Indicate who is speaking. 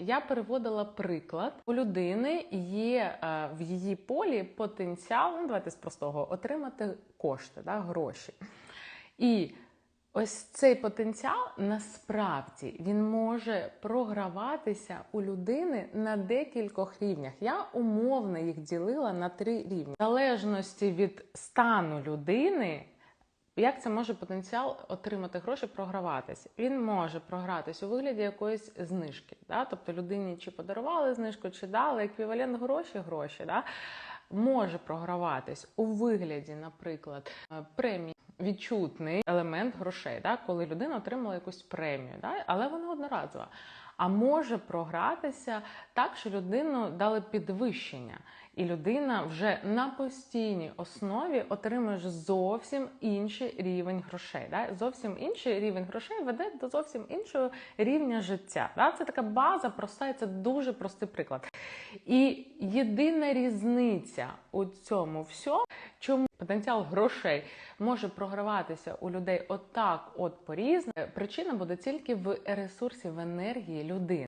Speaker 1: я переводила приклад. У людини є е, в її полі потенціал, ну давайте з простого, отримати кошти, да, гроші. І ось цей потенціал насправді він може програватися у людини на декількох рівнях. Я умовно їх ділила на три рівні. В залежності від стану людини. Як це може потенціал отримати гроші, програватися? Він може програтись у вигляді якоїсь знижки. Да? Тобто людині чи подарували знижку, чи дали еквівалент гроші, гроші. Да? Може програватись у вигляді, наприклад, е, премії. Відчутний елемент грошей, да? коли людина отримала якусь премію, да? але вона одноразова. А може програтися так, що людину дали підвищення, і людина вже на постійній основі отримує зовсім інший рівень грошей. Да? Зовсім інший рівень грошей веде до зовсім іншого рівня життя. Да? Це така база проста, і це дуже простий приклад. І єдина різниця у цьому всьому, чому потенціал грошей може програватися у людей отак, от по різному, причина буде тільки в ресурсі, в енергії людини.